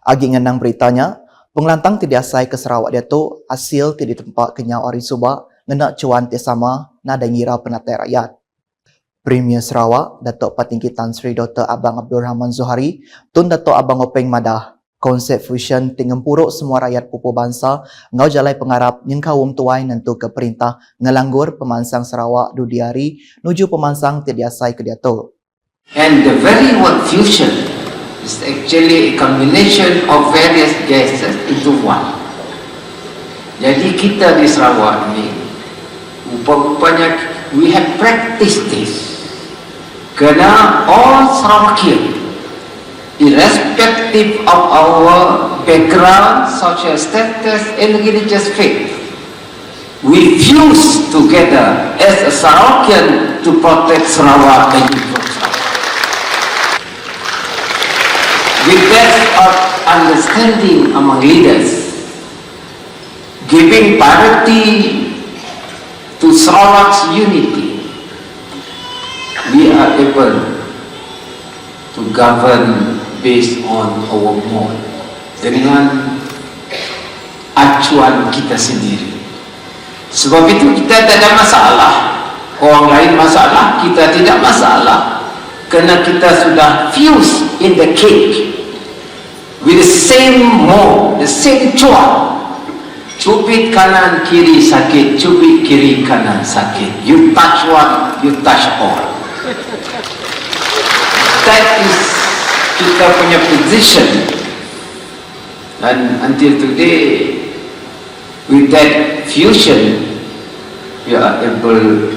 Agi ngenang beritanya, pengelantang tidak asai ke Sarawak dia tu hasil tidak tempat kenyau Ari Subak ngena cuan ti sama nada ngira penatai rakyat. Premier Sarawak, Datuk Patinggi Tan Sri Dr. Abang Abdul Rahman Zuhari, Tun Datuk Abang Openg Madah, konsep fusion tingem puruk semua rakyat pupu bangsa ngau jalai pengarap yang kawum tuai nentu ke perintah ngelanggur pemansang Sarawak dudiari nuju pemansang tidak asai ke dia tu. And the very word fusion is actually a combination of various gases into one. Jadi kita di Sarawak ni, rupa-rupanya we have practiced this. Kerana all Sarawakian, irrespective of our background, social status and religious faith, we fuse together as a Sarawakian to protect Sarawak and improve That of understanding among leaders, giving priority to Sarawak's unity, we are able to govern based on our mode dengan acuan kita sendiri. Sebab itu kita tak ada masalah. Orang lain masalah, kita tidak masalah. Kerana kita sudah fuse in the cake with the same mode, the same cuan. Cubit kanan kiri sakit, cubit kiri kanan sakit. You touch one, you touch all. That is kita punya position. And until today, with that fusion, we are able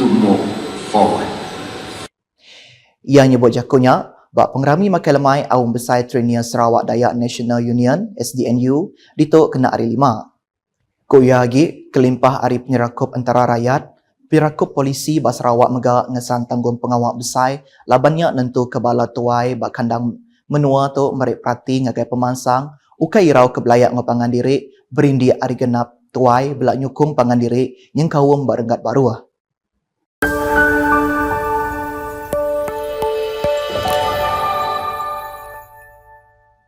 to move forward. Ia nyebut jakunya, bak pengrami makai lemai awam besar Trinier Sarawak Dayak National Union SDNU dituk kena hari lima. Ko ia lagi kelimpah hari penyerakup antara rakyat, pirakup polisi bas Sarawak mega ngesan tanggung pengawal besar labannya nentu kebala tuai bak kandang menua tu merik perhati ngagai pemansang ukai irau kebelayak ngopangan diri berindi hari genap tuai belak nyukung pangan diri yang kawum barengat baru. ah.